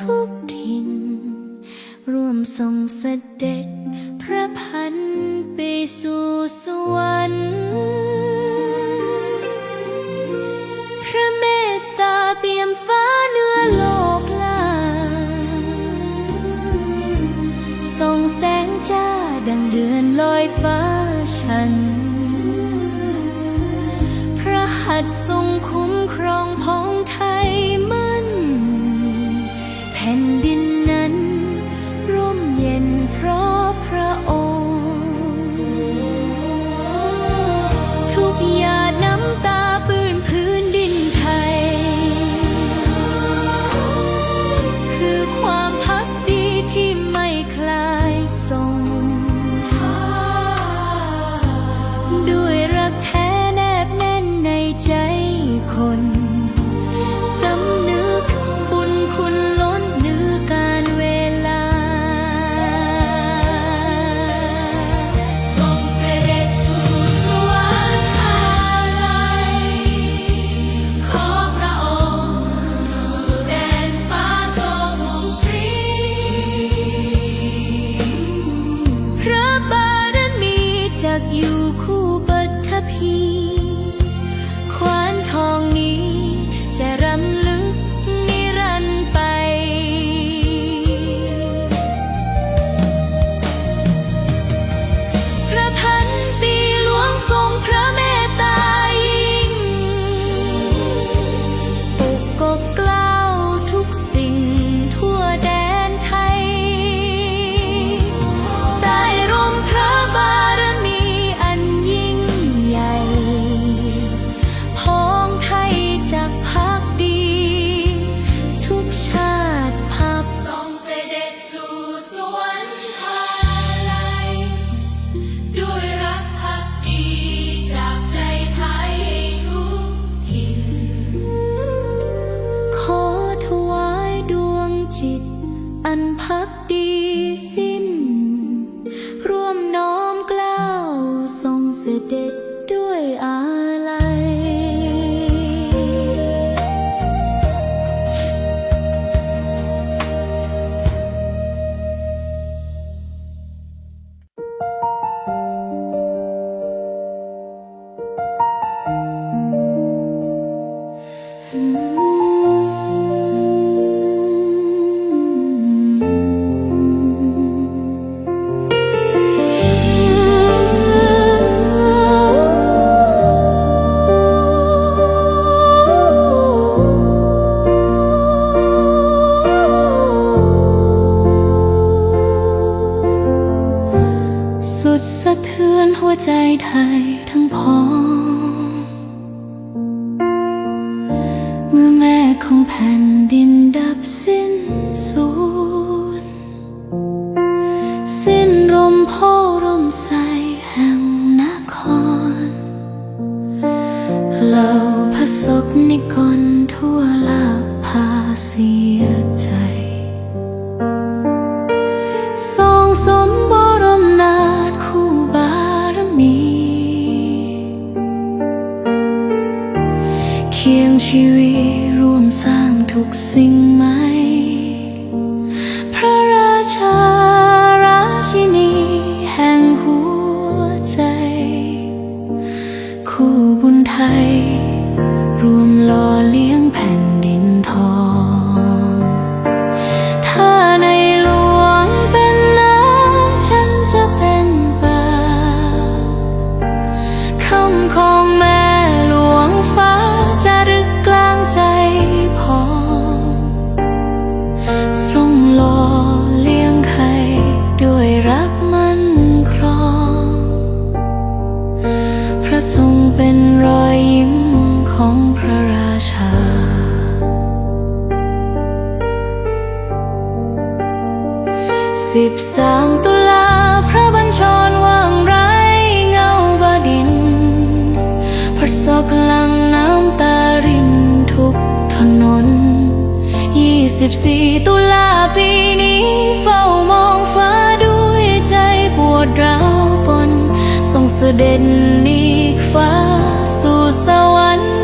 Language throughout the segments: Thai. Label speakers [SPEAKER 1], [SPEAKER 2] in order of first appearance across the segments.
[SPEAKER 1] ทุกถิ่น ร่วมทรงเสด็จ dead หัวใจไทยทั้งพอ my สิบสามตุลาพระบัญชรว่างไรเงาบดิน พระศกลังน้ำตารินทุกถนนยี่สิบสี่ตุลาปีนี้เฝ้ามองฟ้าด้วยใจปวดร้าวปนทรงเสด็จนีกฟ้าสู่สวรรค์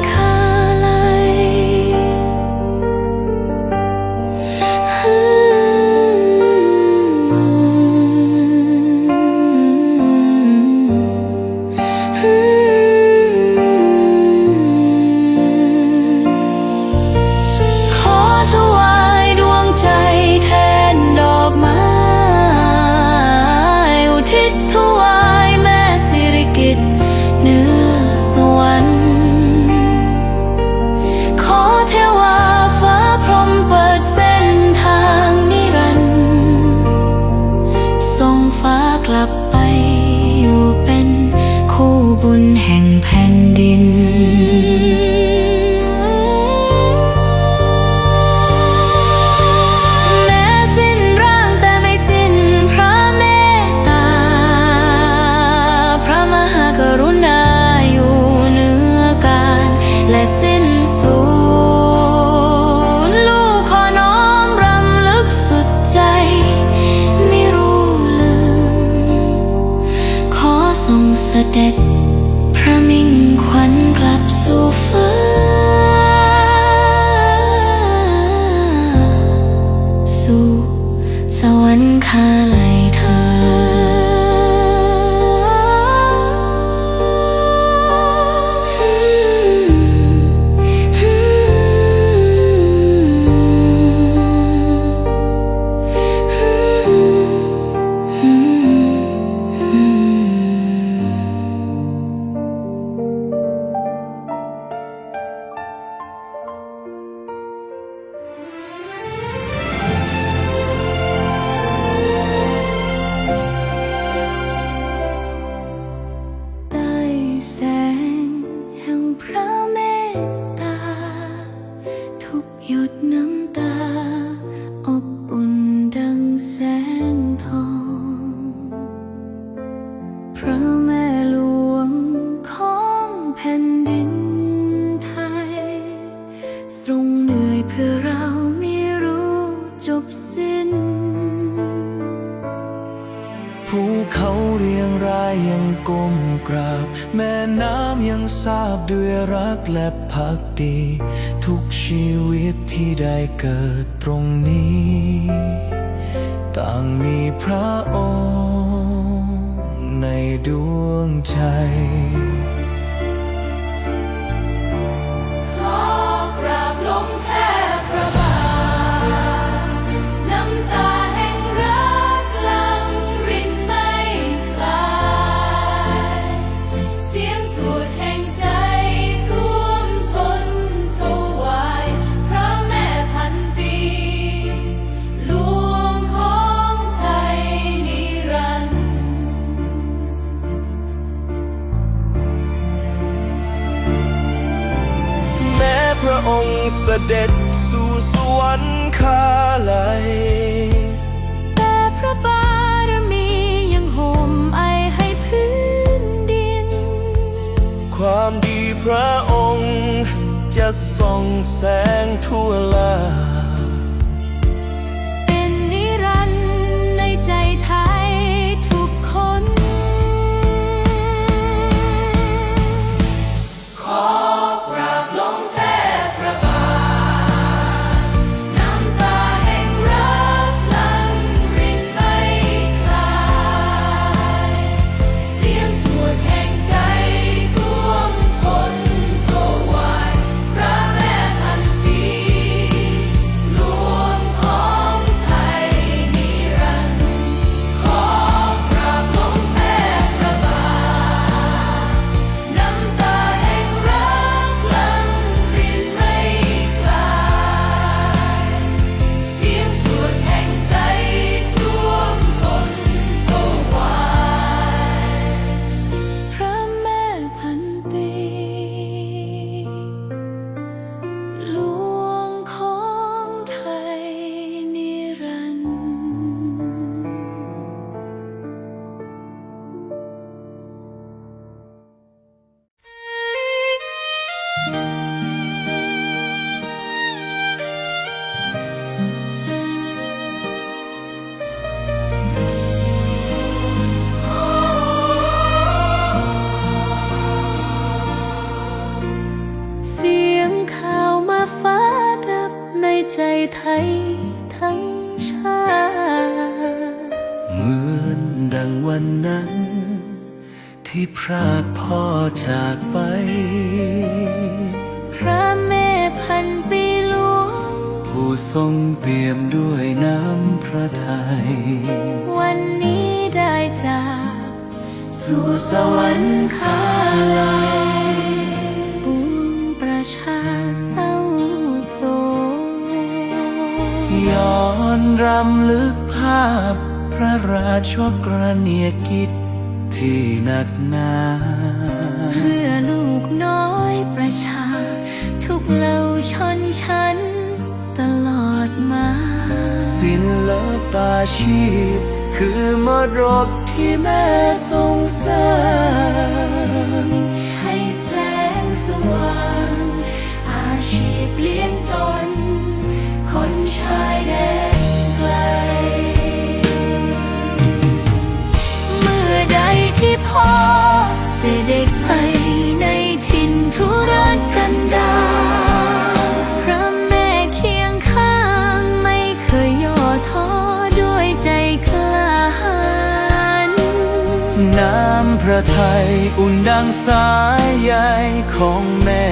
[SPEAKER 2] ภูเขาเรียงรายยังก้มกราบ แม่น้ำยังทราบด้วยรักและพักดี ทุกชีวิตที่ได้เกิดตรงนี้ ต่างมีพระองค์ในดวงใจ
[SPEAKER 1] งเสด็จ
[SPEAKER 2] สู่สวรรคาลัย
[SPEAKER 1] แต่พระบารมียังห่มไอให้พื้นดิน
[SPEAKER 2] ความดีพระองค์จะส่องแสงทั่วลา
[SPEAKER 1] ทรงเปี่
[SPEAKER 2] ย
[SPEAKER 1] มด้วยน้ำพระทัย
[SPEAKER 2] วันนี้ได้จากสู่สวรรค์คาลายปวงประชาเศร้าโศก
[SPEAKER 1] ย้อนรำลึกภาพพระราชกรเนียกิจที่หนักหนา
[SPEAKER 2] เพื่อลูกน้อยประชา ทุกเหล่าชนชั้น มา
[SPEAKER 1] ศิลปาชีพ คือมรดกที่แม่ทรงสร้าง
[SPEAKER 2] ให้แสงสว่าง อาชีพเลี้ยงตน คนชายแดนไกล เมื่อใดที่พ่อเสด็จไปในถิ่นทุรกันดา อุ่
[SPEAKER 1] นดังสายใยของแม่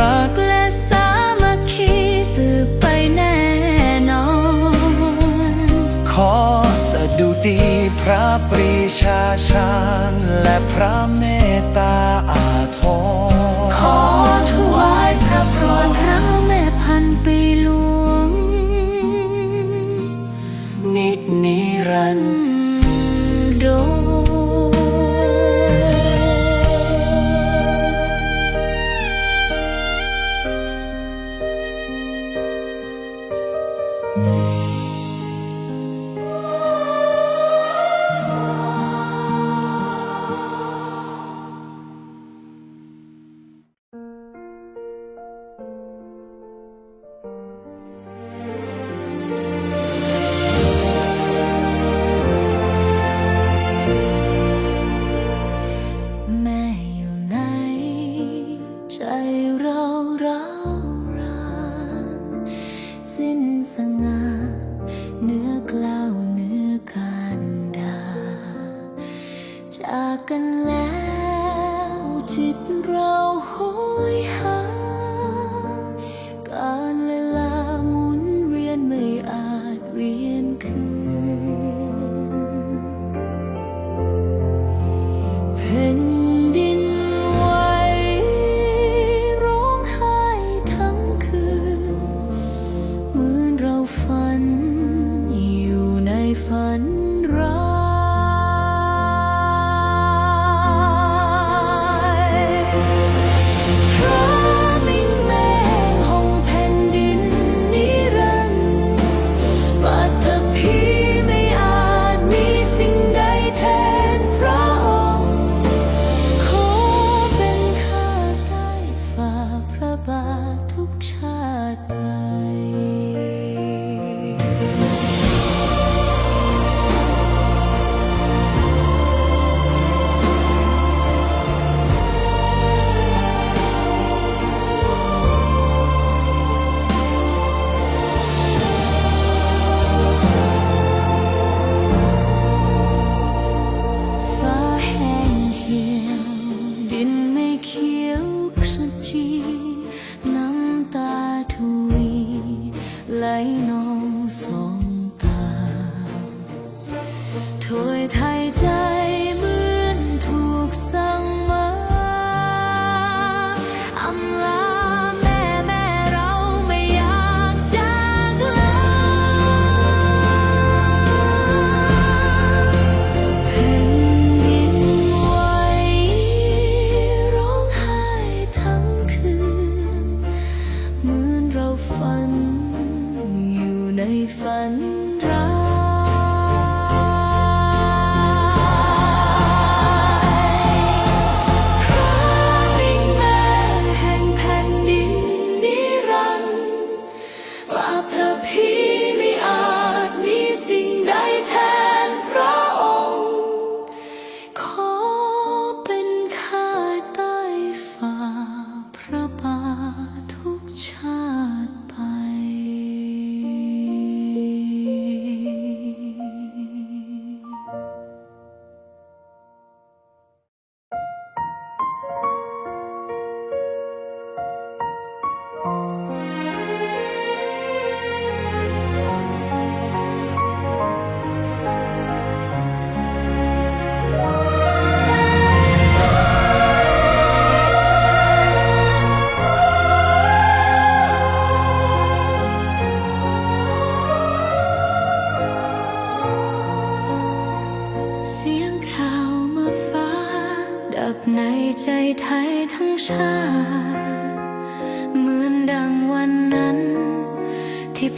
[SPEAKER 2] รักและสามัคคีสืบไปแน่นอน
[SPEAKER 1] ขอสดุดีพระปรีชาชาญและพระเมตตา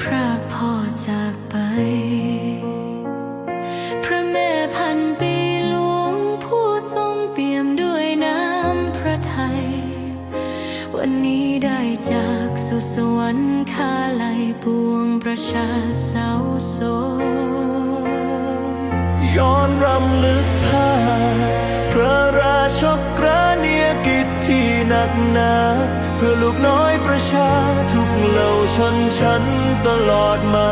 [SPEAKER 2] พราพ่อจากไป
[SPEAKER 1] พระแม่พันปีหลวงผู้ทรงเปี่ยมด้วยน้ำพระทัย วันนี้ได้จากสุสวรรค์คาไลปวงประชาเศาโศ
[SPEAKER 2] ย้อนรำลึกภาพพระราชกรณียกิจที่หนักหนา เพื่อลูกน้อยประชาชน เหล่าชนชั้นตลอดมา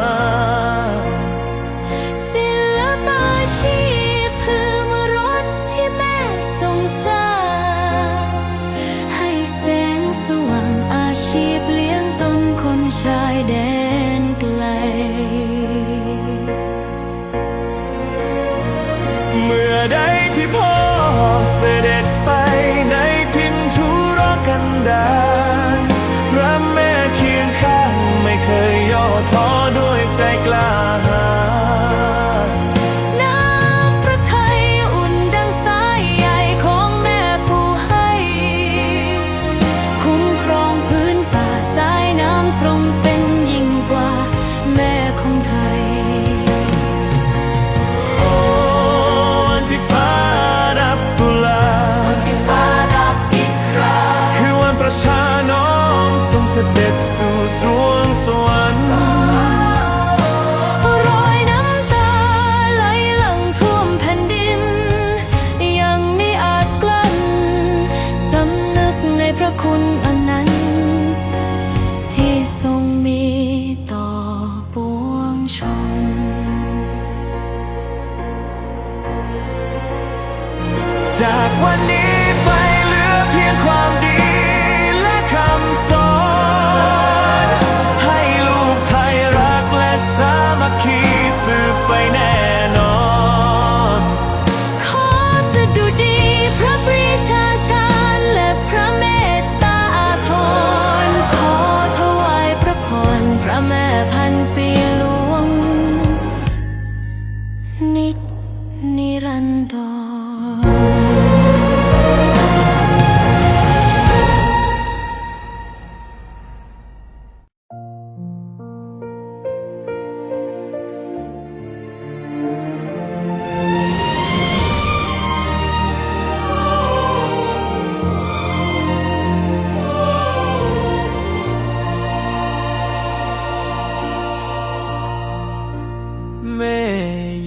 [SPEAKER 1] ร่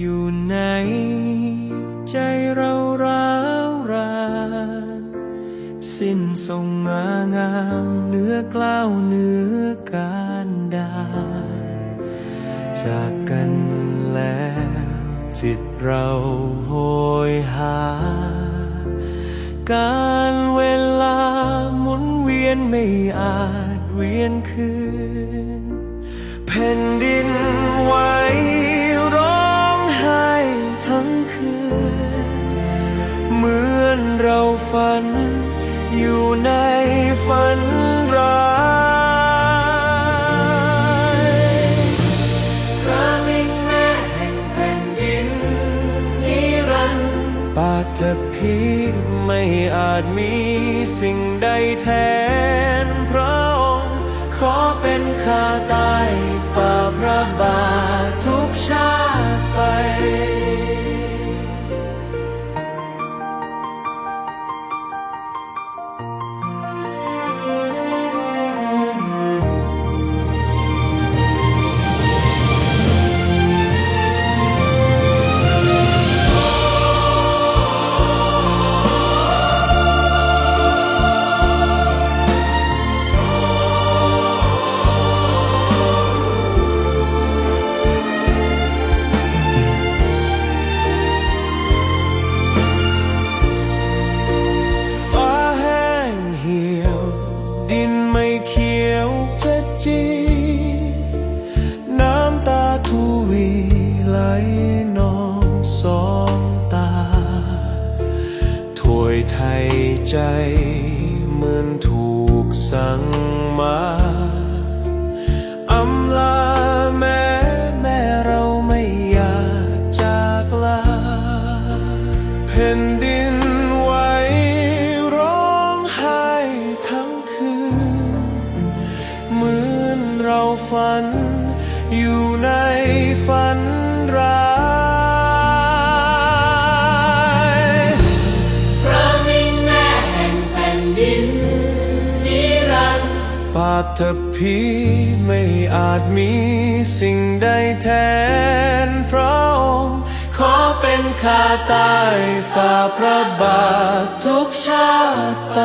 [SPEAKER 1] อยู่
[SPEAKER 2] ในใจ
[SPEAKER 1] เรา
[SPEAKER 2] ร้าวรา
[SPEAKER 1] นสิ้นทรงงา
[SPEAKER 2] งาม
[SPEAKER 1] เนื้
[SPEAKER 2] อกล้าวเนื้อการดาจากกันแล้วจิตเราโหยหา การเวลาหมุนเวียนไม่อาจเวียนคืนเพ่น ฝัน อยู่ในฝันร้ายพระมิ่งแม่แห่งแผ่นดินนิรันดร์ปาฐพีไม่อาจมีสิ่งใดแทน ฝัน อยู่ในฝันร้าย
[SPEAKER 3] พระมิงแม่แห่งแผ่นดินนิรันดร์
[SPEAKER 2] ปาฐพีไม่อาจมีสิ่งใดแทนพระองค์ขอเป็นข้าใตายฝ่าพระบาททุกชาติไป